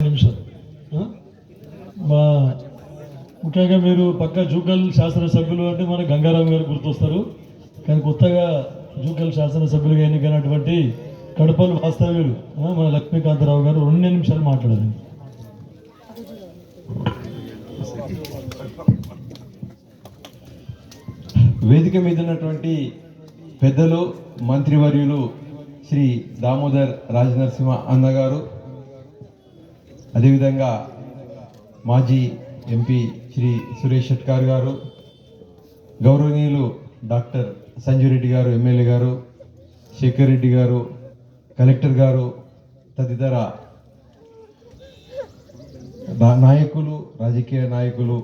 నిమిషాలు మా ముఖ్యంగా మీరు పక్క జూకల్ శాసనసభ్యులు అంటే మన గంగారాం గారు గుర్తొస్తారు. కానీ కొత్తగా జూకల్ శాసనసభ్యులుగా ఎన్నికైనటువంటి కడపలు వాస్తవ్యులు మన లక్ష్మీకాంతరావు గారు రెండు నిమిషాలు మాట్లాడారు వేదిక మీద ఉన్నటువంటి పెద్దలు మంత్రివర్యులు శ్రీ దామోదర్ రాజనరసింహ అన్నగారు అదేవిధంగా మాజీ ఎంపీ శ్రీ సురేష్ షెట్కార్ గారు గౌరవనీయులు డాక్టర్ సంజయ్ రెడ్డి గారు ఎమ్మెల్యే గారు శేఖర్ రెడ్డి గారు కలెక్టర్ గారు తదితర నాయకులు రాజకీయ నాయకులు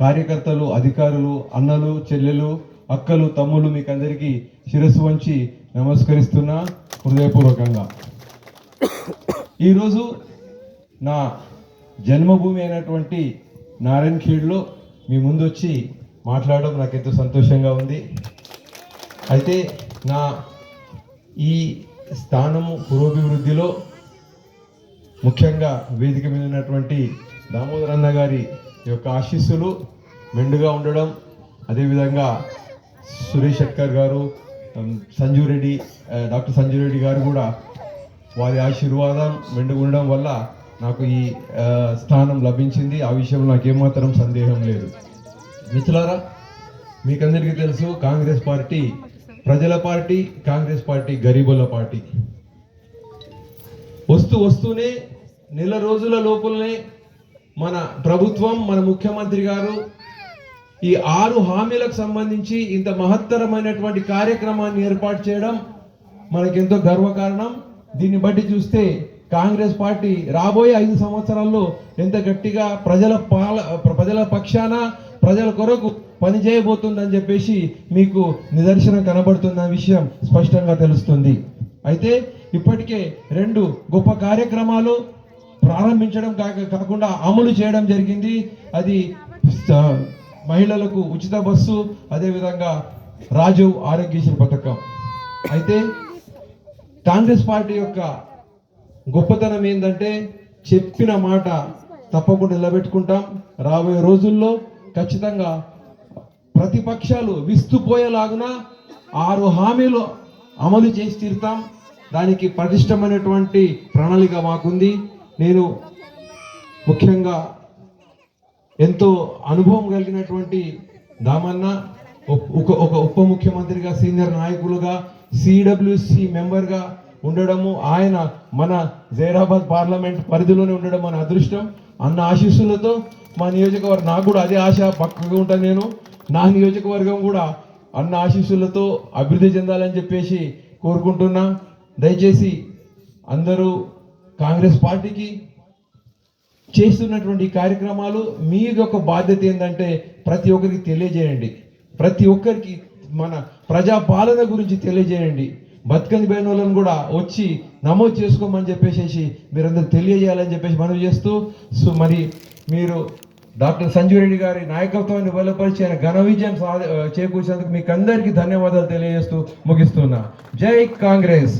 కార్యకర్తలు అధికారులు అన్నలు చెల్లెలు అక్కలు తమ్ముళ్ళు మీకు అందరికీ శిరస్సు వంచి నమస్కరిస్తున్నా హృదయపూర్వకంగా. ఈరోజు నా జన్మభూమి అయినటువంటి నారాయణ ఖేడ్లో మీ ముందు వచ్చి మాట్లాడడం నాకు ఎంతో సంతోషంగా ఉంది. అయితే నా ఈ స్థానము పురోభివృద్ధిలో ముఖ్యంగా వేదిక మీద ఉన్నటువంటి దామోదర్ అన్న గారి యొక్క ఆశీస్సులు మెండుగా ఉండడం అదేవిధంగా సురేష్ శెట్కర్ గారు సంజీవ్ రెడ్డి డాక్టర్ సంజీవ్ రెడ్డి గారు కూడా వారి ఆశీర్వాదం మెండుగా ఉండడం వల్ల నాకు ఈ స్థానం లభించింది. ఆ విషయంలో నాకు ఏమాత్రం సందేహం లేదు. మిత్రులారా మీకందరికీ తెలుసు కాంగ్రెస్ పార్టీ ప్రజల పార్టీ కాంగ్రెస్ పార్టీ గరీబుల పార్టీ. వస్తూ వస్తూనే నెల రోజుల లోపలనే మన ప్రభుత్వం మన ముఖ్యమంత్రి గారు ఈ ఆరు హామీలకు సంబంధించి ఇంత మహత్తరమైనటువంటి కార్యక్రమాన్ని ఏర్పాటు చేయడం మనకెంతో గర్వకారణం. దీన్ని బట్టి చూస్తే కాంగ్రెస్ పార్టీ రాబోయే ఐదు సంవత్సరాల్లో ఎంత గట్టిగా ప్రజల పాల ప్రజల పక్షాన ప్రజల కొరకు పనిచేయబోతుందని చెప్పేసి మీకు నిదర్శనం కనబడుతున్న విషయం స్పష్టంగా తెలుస్తుంది. అయితే ఇప్పటికే రెండు గొప్ప కార్యక్రమాలు ప్రారంభించడం కాక కాకుండా అమలు చేయడం జరిగింది. అది మహిళలకు ఉచిత బస్సు అదేవిధంగా రాజీవ్ ఆరోగ్యశ్రీ పథకం. అయితే కాంగ్రెస్ పార్టీ యొక్క గొప్పతనం ఏంటంటే చెప్పిన మాట తప్పకుండా నిలబెట్టుకుంటాం. రాబోయే రోజుల్లో ఖచ్చితంగా ప్రతిపక్షాలు విస్తుపోయేలాగున ఆరు హామీలు అమలు చేసి తీరుతాం. దానికి పటిష్టమైనటువంటి ప్రణాళిక మాకుంది. నేను ముఖ్యంగా ఎంతో అనుభవం కలిగినటువంటి దామన్న ఒక- ఒక ఉప ముఖ్యమంత్రిగా సీనియర్ నాయకులుగా సిడబ్ల్యూసి మెంబర్గా ఉండడము ఆయన మన జైరాబాద్ పార్లమెంట్ పరిధిలోనే ఉండడం మన అదృష్టం అన్న ఆశీస్సులతో మా నియోజకవర్గం నాకు కూడా అదే ఆశ పక్కగా ఉంటాను నేను. నా నియోజకవర్గం కూడా అన్న ఆశీస్సులతో అభివృద్ధి చెందాలని చెప్పేసి కోరుకుంటున్నా. దయచేసి అందరూ కాంగ్రెస్ పార్టీకి చేస్తున్నటువంటి కార్యక్రమాలు మీ యొక్క బాధ్యత ఏంటంటే ప్రతి ఒక్కరికి తెలియజేయండి. ప్రతి ఒక్కరికి మన ప్రజా పాలన గురించి తెలియజేయండి. బతుకని పోయిన వాళ్ళని కూడా వచ్చి నమోదు చేసుకోమని చెప్పేసి మీరందరూ తెలియజేయాలని చెప్పేసి మనవి చేస్తూ సో మరి మీరు డాక్టర్ సంజీవ్ రెడ్డి గారి నాయకత్వాన్ని బలపరిచి ఆయన ఘన విజయం సాధ చేకూర్చినందుకు మీకు అందరికీ ధన్యవాదాలు తెలియజేస్తూ ముగిస్తున్నా. జై కాంగ్రెస్!